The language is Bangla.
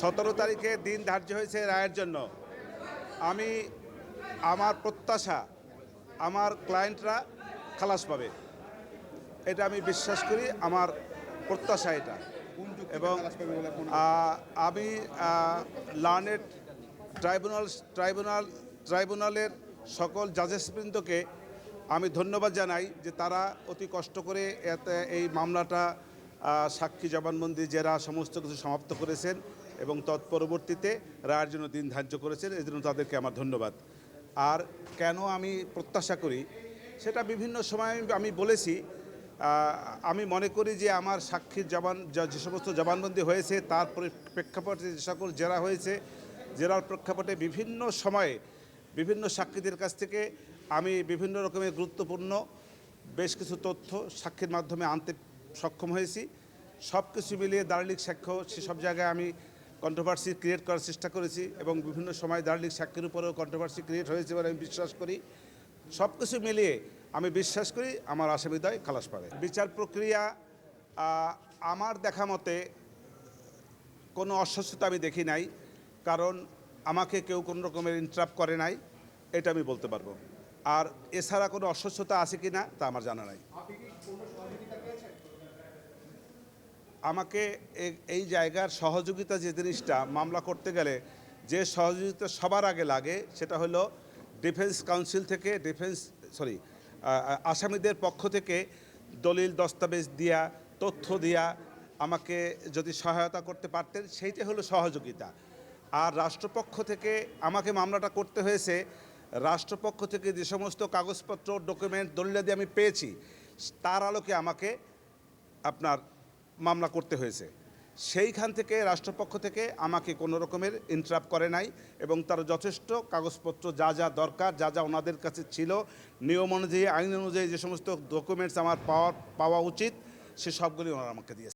সতেরো তারিখে দিন ধার্য হয়েছে রায়ের জন্য। আমি আমার প্রত্যাশা আমার ক্লায়েন্টরা খালাস পাবে। এটা আমি বিশ্বাস করি আমার প্রত্যাশা এটা। এবং আমি লার্নেড ট্রাইব্যুনাল ট্রাইব্যুনাল ট্রাইব্যুনালের সকল জাজেসবৃন্দকে আমি ধন্যবাদ জানাই যে তারা অতি কষ্ট করে এতে এই মামলাটা সাক্ষী জবানবন্দি, জেরা, সমস্ত কিছু সমাপ্ত করেছেন এবং তৎপরবর্তীতে রায়ের জন্য দিন ধার্য করেছেন। এই জন্য তাদেরকে আমার ধন্যবাদ। আর কেন আমি প্রত্যাশা করি, সেটা বিভিন্ন সময় আমি- বলেছি আমি মনে করি যে আমার সাক্ষীর জবান, যে সমস্ত জবানবন্দি হয়েছে, তার প্রেক্ষাপটে যে সকল জেরা হয়েছে, জেরার প্রেক্ষাপটে বিভিন্ন সময়ে বিভিন্ন সাক্ষীদের কাছ থেকে আমি বিভিন্ন রকমের গুরুত্বপূর্ণ বেশ কিছু তথ্য সাক্ষীর মাধ্যমে আনতে সক্ষম হয়েছি। সব কিছু মিলিয়ে দার্লিক সাক্ষ্য, সেসব জায়গায় আমি কন্ট্রোভার্সি ক্রিয়েট করার চেষ্টা করেছি এবং বিভিন্ন সময় দার্লিক সাক্ষীর উপরেও কন্ট্রোভার্সি ক্রিয়েট হয়েছে বলে আমি বিশ্বাস করি। সব কিছু মিলিয়ে আমি বিশ্বাস করি আমার আসামিদয় খালাস পাবে। বিচার প্রক্রিয়া আমার দেখা মতে কোনো অস্বস্থতা আমি দেখি নাই, কারণ আমাকে কেউ কোনো রকমের ইন্টারাপ করে নাই, এটা আমি বলতে পারব। আর এছাড়া কোনো অস্বস্থতা আছে কি না তা আমার জানা নাই। আমাকে এই জায়গার সহযোগিতা যে জিনিসটা মামলা করতে গেলে যে সহযোগিতা সবার আগে লাগে সেটা হলো ডিফেন্স কাউন্সিল থেকে ডিফেন্স, সরি আসামিদের পক্ষ থেকে দলিল দস্তাবেজ দিয়া, তথ্য দিয়া আমাকে যদি সহায়তা করতে পারতেন, সেইটা হলো সহযোগিতা। আর রাষ্ট্রপক্ষ থেকে আমাকে মামলাটা করতে হয়েছে, রাষ্ট্রপক্ষ থেকে যে সমস্ত কাগজপত্র, ডকুমেন্ট, দলিলাদি আমি পেয়েছি, তার আলোকে আমাকে আপনার মামলা করতে হয়েছে। সেইখান থেকে রাষ্ট্রপক্ষ থেকে আমাকে কোনো রকমের ইন্টারাপ্ট করে নাই এবং তার যথেষ্ট কাগজপত্র যা যা দরকার, যা যা ওনাদের কাছে ছিল, নিয়ম অনুযায়ী, আইন অনুযায়ী যে সমস্ত ডকুমেন্টস আমার পাওয়ার পাওয়া উচিত, সে সবগুলি ওনারা আমাকে দিয়েছে।